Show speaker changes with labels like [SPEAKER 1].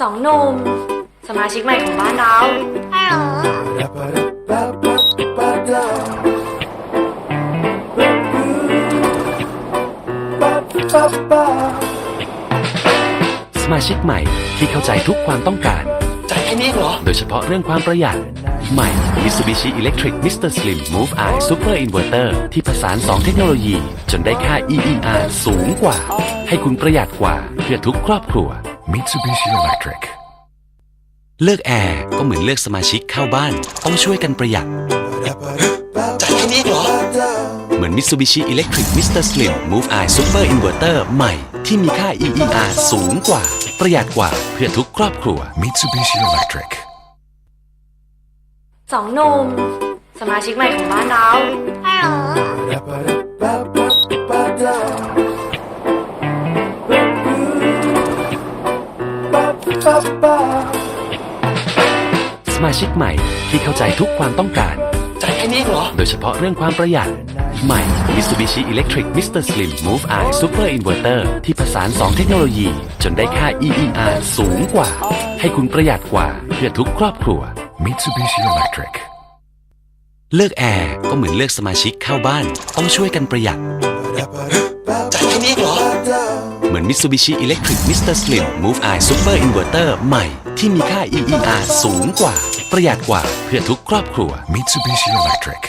[SPEAKER 1] สองหนุ่มสมาชิกใหม่ของบ้านเรา
[SPEAKER 2] ฮัลโหล
[SPEAKER 3] สมาชิกใหม่ที่เข้าใจทุกความต้องการ
[SPEAKER 4] จ่ายแค่นี้เหรอ
[SPEAKER 3] โดยเฉพาะเรื่องความประหยัด ใหม่ Mitsubishi Electric Mr. Slim Move Eye Super Inverter ที่ผสาน 2 เทคโนโลยี จนได้ค่า EER สูงกว่า ให้คุณประหยัดกว่าเพื่อทุกครอบครัว
[SPEAKER 2] Mitsubishi Electric
[SPEAKER 3] เลือกแอร์ก็เหมือนเลือกสมาชิกเข้าบ้าน ต้องช่วยกันประหยัด
[SPEAKER 4] จ่ายแค่นี้เหรอ
[SPEAKER 3] เหมือน Mitsubishi Electric Mr. Slim Move Eye Super Inverter ใหม่ ที่มีค่า EER สูงกว่า ประหยัดกว่าเพื่อทุกครอบครัว
[SPEAKER 2] Mitsubishi Electric
[SPEAKER 1] สองหนุ่มสมาชิกใหม่ของบ้านเรา
[SPEAKER 2] ฮั
[SPEAKER 3] สมาชิกใหม่ที่เข้าใจทุกความต้องการ
[SPEAKER 4] จ่ายแค่นี้เหรอ
[SPEAKER 3] โดยเฉพาะเรื่องความประหยัด ใหม่ Mitsubishi Electric Mr. Slim Move Eye Super Inverter ที่ผสาน 2 เทคโนโลยี จนได้ค่า EER สูงกว่า ให้คุณประหยัดกว่าเพื่อทุกครอบครัว
[SPEAKER 2] Mitsubishi Electric
[SPEAKER 3] เลือกแอร์ก็เหมือนเลือกสมาชิกเข้าบ้าน ต้องช่วยกันประหยัด Mitsubishi Electric Mr. Slim Move Eye Super Inverter ใหม่ ที่มีค่า EER สูงกว่า ประหยัดกว่าเพื่อทุกครอบครัว
[SPEAKER 2] Mitsubishi Electric